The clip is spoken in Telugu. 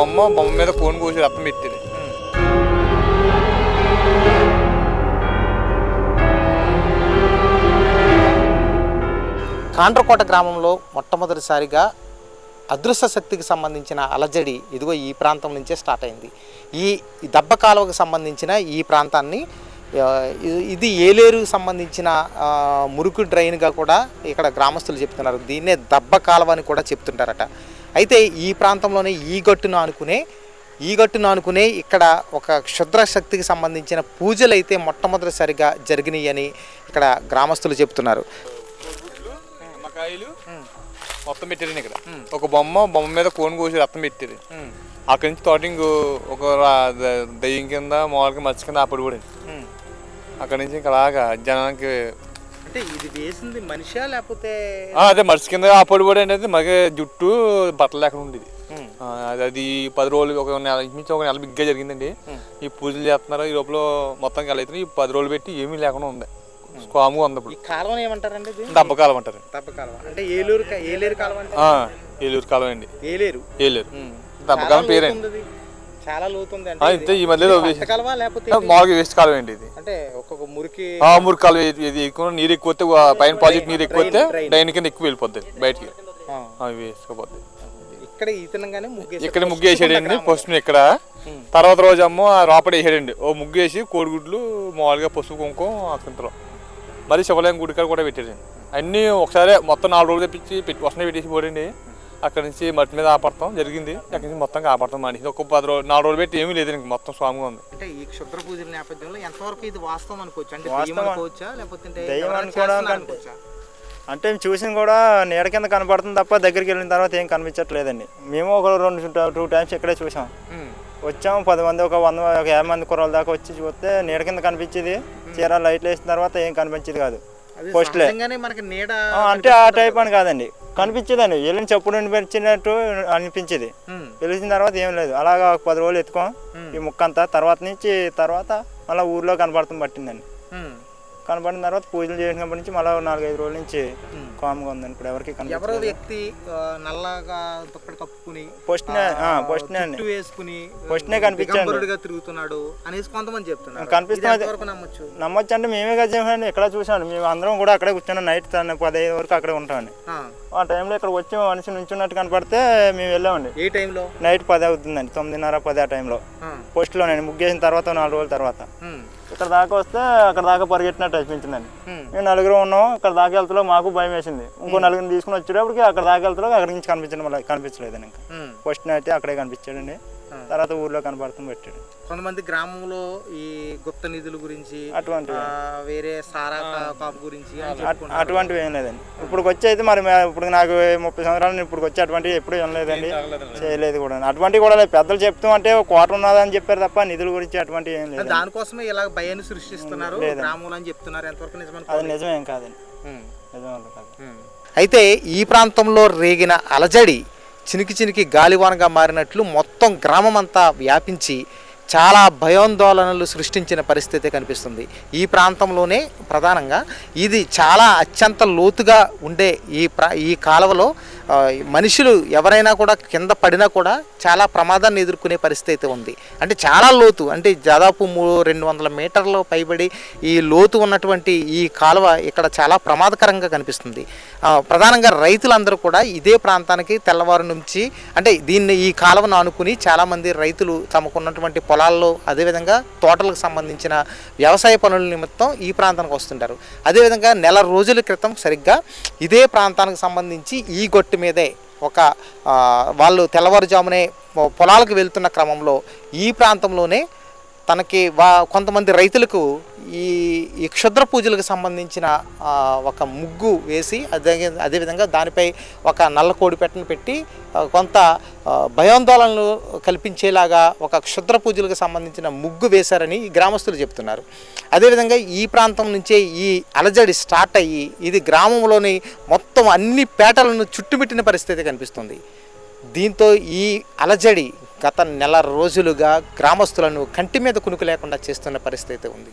బొమ్మ బొమ్మ మీద కోన్ కోసి రక్తం పెట్టేది. కాండ్రకోట గ్రామంలో మొట్టమొదటిసారిగా అదృశ్య శక్తికి సంబంధించిన అలజడి ఇదిగో ఈ ప్రాంతం నుంచే స్టార్ట్ అయింది. ఈ దబ్బ కాలువకు సంబంధించిన ఈ ప్రాంతాన్ని ఇది- ఏలేరుకు సంబంధించిన మురుకు డ్రైన్గా కూడా ఇక్కడ గ్రామస్తులు చెప్తున్నారు. దీన్నే దబ్బ కాలువ అని కూడా చెప్తుంటారట. అయితే ఈ ప్రాంతంలోనే ఈ గట్టును ఆనుకునే ఈ గట్టును ఆనుకునే ఇక్కడ ఒక క్షుద్ర శక్తికి సంబంధించిన పూజలు అయితే మొట్టమొదటిసారిగా జరిగినాయి అని ఇక్కడ గ్రామస్తులు చెప్తున్నారు. మొత్తం పెట్టేది ఇక్కడ. ఒక బొమ్మ బొమ్మ మీద కోన్ కోసి రక్తం పెట్టేది అక్కడి నుంచి తోటింగ్ ఒక దయ్యం కింద మామూలుగా మచ్చ కింద అప్పుడు కూడా. అక్కడి నుంచి ఇంకా జనానికి అంటే ఇది వేసింది మనిషా లేకపోతే ఆ, అదే మనిషి కింద అప్పుడు కూడా అనేది మగ జుట్టు బట్టలు లేకుండా ఉండేది. ఆ, అది అది పది రోజులు ఒక నెల నుంచి ఒక నెల బిగ్గా జరిగిందండి. ఈ పూజలు చేస్తున్నారు ఈ లోపల మొత్తం కలిసి ఈ పది రోజులు పెట్టి ఏమీ లేకుండా ఉంది. ఉంది ఈ ఇప్పుడు కాలువ ఏమంటారండి ఇది? దెబ్బకాలం అంటారు. దెబ్బ అంటే ఏలూరు ఏలేరు ఆ, ఏలూరు కాలం అండి. ఏలేరు. ఏలేరు. దెబ్బకాలం చాలా పేరండి. చాలా లోతుంది ఇంతే ఈ మధ్యలో? మామూలుగా వేస్ట్ కాలం అండి ఇది? అంటే ఒక్కొక్క మురికి ఆ మురు కాలం ఇది ఎక్కువ నీరు ఎక్కువ పైన ప్రాజెక్ట్ నీరు ఎక్కువ. డైన్ కింద ఎక్కువ వెళ్ళిపోద్ది బయటికి. వేసుకోపోద్ది ఇక్కడ ఈతనంగానే ముగ్గేసి ఇక్కడ ముగ్గు వేసాడండి పసుపు ఇక్కడ. తర్వాత రోజు అమ్మో ఆ లోపల వేసాడండి. ఓ ముగ్గు వేసి కోడిగుడ్లు మామూలుగా పసుపు కుంకుమ అక్కడ మరి శివలయం గుడి కాడ కూడా పెట్టాడండి. అన్నీ ఒకసారి మొత్తం నాలుగు రోజులు తెప్పించి పెట్టి వస్తున్నాయి పెట్టేసి పోడండి. అక్కడ నుంచి మట్టి మీద ఆపడతాం జరిగింది. అక్కడి నుంచి మొత్తం కాపాడతాం మనిషి ఒక పది రోజులు నాలుగు రోజులు పెట్టి ఏమీ లేదు మొత్తం స్వామిగా ఉంది. అంటే ఈ క్షుద్ర పూజల నేపథ్యంలో ఎంతవరకు ఇది వాస్తవం అనుకోవచ్చు? అంటే వాస్తవం దెయ్యం అనుకోవచ్చా? లేకపోతే అంటే దెయ్యం ఎవరైనా అనుకోవడం చేస్తున్నారు కంటే- అనుకోవచ్చా? అంటే చూసిన కూడా నీడ కింద కనపడుతుంది తప్ప దగ్గరికి వెళ్ళిన తర్వాత ఏం కనిపించట్లేదండి. మేము ఒక రెండు టూ టైమ్స్ ఇక్కడే చూసాం. ఉమ్, వచ్చాం పది మంది ఒక వంద ఒక యాభై మంది కుర్రల దాకా వచ్చి చూస్తే నీడ కింద కనిపించేది. చీర లైట్లు వేసిన తర్వాత ఏం కనిపించేది కాదు. మనకి నీడ ఆ, అంటే ఆ టైప్ అని కాదండి. కనిపించేదండి. వెళ్ళిన చెప్పుడు అనిపించినట్టు అనిపించేది. తెలిసిన తర్వాత ఏం లేదు. అలాగా ఒక పది రోజులు ఎత్తుకోం. ఈ ముక్క అంతా తర్వాత నుంచి తర్వాత మళ్ళీ ఊర్లో కనపడతాం పట్టిందండి. కనపడిన తర్వాత పూజలు చేసినప్పటి నుంచి మళ్ళీ నాలుగైదు రోజుల నుంచి. కామ్గా ఉందండి. ఇప్పుడు ఎవరికి ఎవరో వ్యక్తి నల్లగా దుప్పటి కప్పుకుని పోస్ట్నే ఆ, పోస్ట్నే అండి. జుట్టు వేసుకుని పోస్ట్నే ఆ, కనిపించాడు. దిగంబరుడిగా తిరుగుతున్నాడు అనేసి కొంతమంది చెప్తున్నారు. కనిపిస్తున్నది. ఇది ఎంతవరకు నమ్మొచ్చు? అంటే మేమే కదా చేసామండి ఇక్కడ చూసాను మేము అందరం కూడా అక్కడే కూర్చున్నాం. నైట్ తన పదహైదు వరకు అక్కడే ఉంటామండి. ఆ, టైంలో ఇక్కడ వచ్చి మనిషి నుంచున్నట్టు కనపడితే మేము వెళ్ళామండి. ఏ టైంలో? నైట్ పది అవుతుందండి తొమ్మిదిన్నర పది ఆ టైంలో. ఆ, పోస్ట్లోనండి ముగ్గేసిన తర్వాత నాలుగు రోజుల తర్వాత. ఇక్కడ దాకా వస్తే అక్కడ దాకా పరిగెట్టినట్టు అనిపించిందండి. మేము నలుగురు ఉన్నాం అక్కడ దాకా వెళ్తాలో మాకు భయం వేసింది. ఇంకో నలుగురిని తీసుకుని వచ్చేటప్పటికి అక్కడ దాకా వెళ్తాలో అక్కడి నుంచి కనిపించడం వల్ల కనిపించలేదండి ఇంకా. ఫస్ట్ అయితే అక్కడే కనిపించాడండి. తర్వాత ఊర్లో కనపడుతూ పెట్టాడు. కొంతమంది గ్రామంలో ఈ గుప్త నిధుల గురించి అటువంటివి. ఆ, వేరే సారా కాపు గురించి. అటువంటివి ఏం లేదండి. ఇప్పుడు వచ్చి అయితే మరి ఇప్పుడు నాకు ముప్పై సంవత్సరాలు ఇప్పుడు వచ్చి అటువంటివి ఎప్పుడు ఏం లేదండి. చేయలేదు కూడా. అటువంటివి కూడా లేదు. పెద్దలు చెప్తూ అంటే ఒక కోట ఉన్నదని చెప్పారు తప్ప నిధుల గురించి అటువంటివి ఏం లేదు దానికోసమే ఇలా భయాన్ని సృష్టిస్తున్నారు. గ్రామంలో అని చెప్తున్నారు. ఎంతవరకు అది నిజమని నిజమేం కాదండి. నిజమే కాదు. అయితే ఈ ప్రాంతంలో రేగిన అలజడి చినికి చినికి గాలివానగా మారినట్లు మొత్తం గ్రామం అంతా వ్యాపించి చాలా భయాందోళనలు సృష్టించిన పరిస్థితి కనిపిస్తుంది. ఈ ప్రాంతంలోనే ప్రధానంగా ఇది చాలా అత్యంత లోతుగా ఉండే ఈ ప్రా ఈ కాలువలో మనుషులు ఎవరైనా కూడా కింద పడినా కూడా చాలా ప్రమాదాన్ని ఎదుర్కొనే పరిస్థితి అయితే ఉంది. అంటే చాలా లోతు అంటే దాదాపు మూడు రెండు వందల మీటర్లు పైబడి ఈ లోతు ఉన్నటువంటి ఈ కాలువ ఇక్కడ చాలా ప్రమాదకరంగా కనిపిస్తుంది. ప్రధానంగా రైతులందరూ కూడా ఇదే ప్రాంతానికి తెల్లవారు నుంచి అంటే దీన్ని ఈ కాలువను ఆనుకుని చాలామంది రైతులు తమకున్నటువంటి పొలాల్లో అదేవిధంగా తోటలకు సంబంధించిన వ్యవసాయ పనుల నిమిత్తం ఈ ప్రాంతానికి వస్తుంటారు. అదేవిధంగా నెల రోజుల క్రితం సరిగ్గా ఇదే ప్రాంతానికి సంబంధించి ఈ గొట్టు మీదే ఒక వాళ్ళు తెల్లవారుజామునే పొలాలకు వెళ్తున్న క్రమంలో ఈ ప్రాంతంలోనే తనకి వా కొంతమంది రైతులకు ఈ ఈ క్షుద్ర పూజలకు సంబంధించిన ఒక ముగ్గు వేసి అదే అదేవిధంగా దానిపై ఒక నల్ల కోడి పెట్టను పెట్టి కొంత భయాందోళనలు కల్పించేలాగా ఒక క్షుద్ర పూజలకు సంబంధించిన ముగ్గు వేశారని ఈ గ్రామస్తులు చెప్తున్నారు. అదేవిధంగా ఈ ప్రాంతం నుంచే ఈ అలజడి స్టార్ట్ అయ్యి ఇది గ్రామంలోని మొత్తం అన్ని పేటలను చుట్టుమిట్టిన పరిస్థితి కనిపిస్తుంది. దీంతో ఈ అలజడి గత నెల రోజులుగా గ్రామస్తులను కంటి మీద కునుకు లేకుండా చేస్తున్న పరిస్థితి ఉంది.